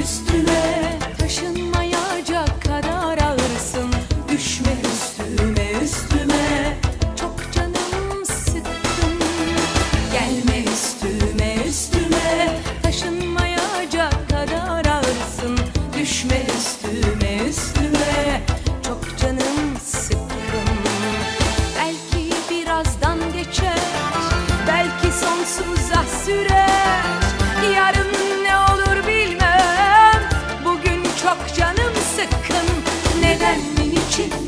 üstüne She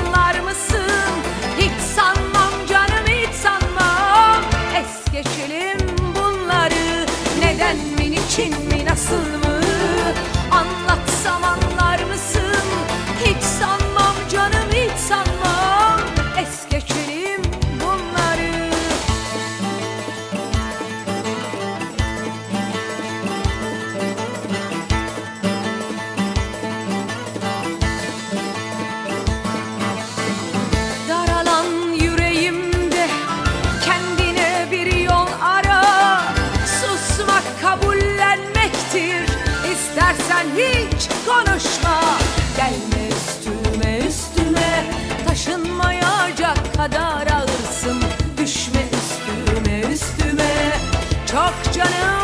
Nasıl mı anlatsam anlar mısın? yok